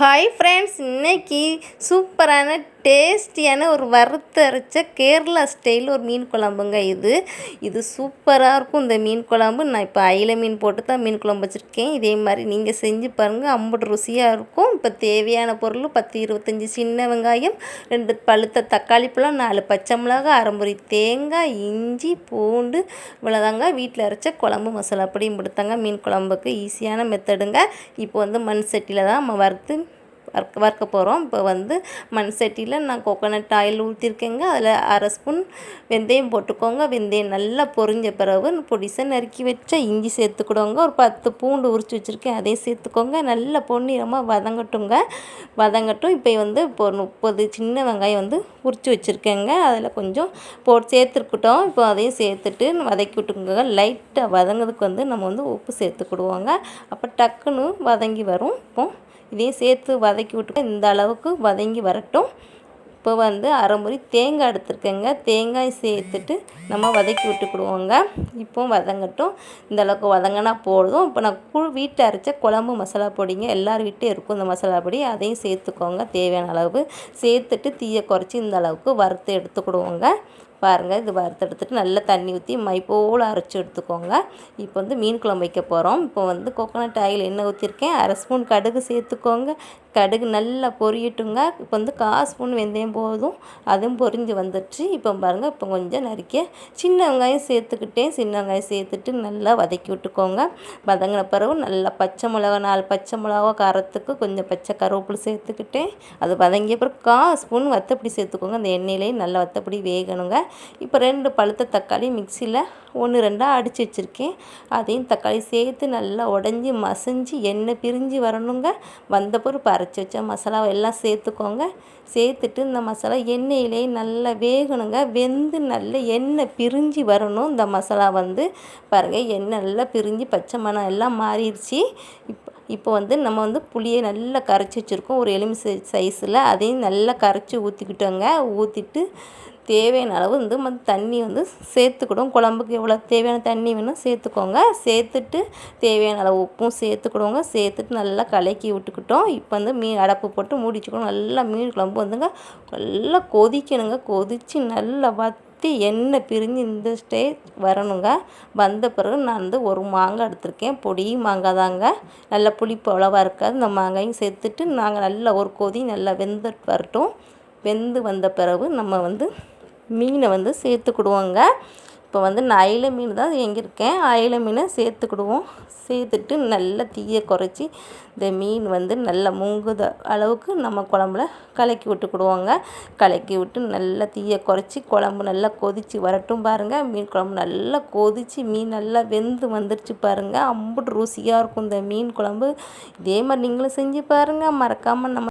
Hi friends இன்னைக்கு சூப்பரான டேஸ்டியான ஒரு வறுத்தரைச்ச கேரளா ஸ்டைல் ஒரு மீன் குழம்புங்க இது. இது சூப்பராக இருக்கும். இந்த மீன் குழம்பு நான் இப்போ அயில மீன் போட்டு தான் மீன் குழம்பு வச்சுருக்கேன். இதே மாதிரி நீங்கள் செஞ்சு பாருங்கள் அம்புட்டு ருசியாக இருக்கும். இப்போ தேவையான பொருள் பத்து இருபத்தஞ்சி சின்ன வெங்காயம் ரெண்டு பழுத்த தக்காளி பழம் நாலு பச்சை மிளகாய் அரைமுறி தேங்காய் இஞ்சி பூண்டு இவ்வளோதாங்க வீட்டில் அரைச்ச குழம்பு மசாலா அப்படியும் கொடுத்தாங்க மீன் குழம்புக்கு ஈஸியான மெத்தடுங்க இப்போ வந்து மண் சட்டியில் தான் நம்ம வறுத்து வறுக்க வறுக்க போகிறோம் இப்போ வந்து மண் சட்டியில் நான் கோகோனட் ஆயில் ஊற்றிருக்கேங்க அதில் அரை ஸ்பூன் வெந்தயம் போட்டுக்கோங்க. வெந்தயம் நல்லா பொரிஞ்ச பிறகு பொடிசை நறுக்கி வச்ச இஞ்சி சேர்த்துக்கிடுவோங்க. ஒரு பத்து பூண்டு உரிச்சு வச்சுருக்கேன். அதையும் சேர்த்துக்கோங்க. நல்லா பொன்னிறமாக வதங்கட்டுங்க. வதங்கட்டும். இப்போ வந்து இப்போ ஒரு முப்பது சின்ன வெங்காயம் வந்து உரிச்சு வச்சுருக்கேங்க. அதில் கொஞ்சம் போட்டு சேர்த்துருக்கட்டும். இப்போ அதையும் சேர்த்துட்டு வதக்கி விட்டுக்கோங்க லைட்டாக வதங்கிறதுக்கு வந்து நம்ம வந்து உப்பு சேர்த்துக்கிடுவோங்க. அப்போ டக்குன்னு வதங்கி வரும். இப்போ இதையும் சேர்த்து வத வதக்கி விட்டு இந்த அளவுக்கு வதங்கி வரட்டும். இப்போ வந்து அரைமுறி தேங்காய் எடுத்துருக்கேங்க. தேங்காய் சேர்த்துட்டு நம்ம வதக்கி விட்டுக்கிடுவோங்க. இப்போவும் வதங்கட்டும். இந்த அளவுக்கு வதங்கினா போதும். இப்போ நான் குழு வீட்டை அரைச்ச குழம்பு மசாலா பொடிங்க எல்லார் வீட்டையும் இருக்கும் இந்த மசாலா பொடி. அதையும் சேர்த்துக்கோங்க. தேவையான அளவு. சேர்த்துட்டு தீயை குறைச்சி இந்த அளவுக்கு வறுத்து எடுத்துக்கிடுவோங்க. பாருங்கள் இது வறுத்தெடுத்துட்டு நல்லா தண்ணி ஊற்றி மை போல் அரைச்சி எடுத்துக்கோங்க. இப்போ வந்து மீன் குழம்பு வைக்க போகிறோம் இப்போ வந்து கோகோனட் ஆயில் எண்ணெய் ஊற்றிருக்கேன் அரை ஸ்பூன் கடுகு சேர்த்துக்கோங்க. கடுகு நல்லா பொரியட்டுங்க. இப்போ வந்து கால் ஸ்பூன் வெந்தயம் போதும். அதுவும் பொரிஞ்சு வந்துடுச்சு. இப்போ பாருங்கள் இப்போ கொஞ்சம் நறுக்கிய சின்ன வெங்காயம் சேர்த்துக்கிட்டேன். சின்ன வெங்காயம் சேர்த்துட்டு நல்லா வதக்கி விட்டுக்கோங்க. வதங்கின பிறகு நல்லா பச்சை மிளகா நாலு பச்சை மிளகா காரத்துக்கு கொஞ்சம் பச்சை கருவேப்பிலை சேர்த்துக்கிட்டேன். அது வதங்கிய பிறகு கால் ஸ்பூன் வத்தப்படி சேர்த்துக்கோங்க. அந்த எண்ணெயிலேயே நல்லா வத்தப்படி வேகணுங்க. இப்போ ரெண்டு பழுத்த தக்காளி மிக்சியில் ஒன்று ரெண்டாக அடித்து வச்சுருக்கேன். அதையும் தக்காளி சேர்த்து நல்லா உடஞ்சி மசிஞ்சு எண்ணெய் பிரிஞ்சு வரணுங்க. வந்த பொறுப்பு அரைச்சி வச்ச மசாலாவை எல்லாம் சேர்த்துக்கோங்க. சேர்த்துட்டு இந்த மசாலா எண்ணெயிலே நல்லா வேகணுங்க. வெந்து நல்ல எண்ணெய் பிரிஞ்சு வரணும் இந்த மசாலா வந்து. பாருங்கள் எண்ணெய் நல்லா பிரிஞ்சு பச்சை மணம் எல்லாம் மாறிடுச்சு. இப்போ இப்போ வந்து நம்ம வந்து புளியை நல்லா கரைச்சி வச்சுருக்கோம். ஒரு எலுமிச்சை சைஸில் அதையும் நல்லா கரைச்சி ஊற்றிக்கிட்டோங்க ஊற்றிட்டு தேவையான அளவு வந்து நம்ம தண்ணி வந்து சேர்த்துக்கிடும். குழம்புக்கு எவ்வளோ தேவையான தண்ணி வேணும் சேர்த்துக்கோங்க. சேர்த்துட்டு தேவையான அளவு உப்பும் சேர்த்துக்கிடுவோங்க. சேர்த்துட்டு நல்லா கலக்கி விட்டுக்கிட்டோம். இப்போ வந்து மீன் அடப்பு போட்டு மூடிச்சுக்கணும். நல்லா மீன் குழம்பு வந்துங்க. நல்லா கொதிக்கணுங்க. கொதித்து நல்லா வற்றி எண்ணெய் பிரிஞ்சு இந்த ஸ்டேஜ் வரணுங்க. வந்த பிறகு நான் வந்து ஒரு மாங்காய் எடுத்திருக்கேன். பொடி மாங்காய் தாங்க. நல்லா புளிப்பு அவ்வளோவா இருக்காது. இந்த மாங்காயும் சேர்த்துட்டு நாங்கள் நல்லா ஒரு கொதி நல்லா வெந்துட்டு வரட்டும். வெந்து வந்த பிறகு நம்ம வந்து மீனை வந்து சேர்த்துக்கிடுவோங்க. இப்போ வந்து நான் அயில மீன் தான் எங்கிருக்கேன் அயில மீனை சேர்த்துக்கிடுவோம். சேர்த்துட்டு நல்லா தீயை குறைச்சி இந்த மீன் வந்து நல்லா முங்குத அளவுக்கு நம்ம குழம்புல கலக்கி விட்டுக்கிடுவோங்க. கலக்கி விட்டு நல்லா தீயை குறைச்சி குழம்பு நல்லா கொதித்து வரட்டும் பாருங்கள் மீன் குழம்பு நல்லா கொதித்து மீன் நல்லா வெந்து வந்துடுச்சு பாருங்கள் அம்புட்டு ருசியாக இருக்கும் இந்த மீன் குழம்பு. இதே மாதிரி நீங்களும் செஞ்சு பாருங்கள் மறக்காமல் நம்ம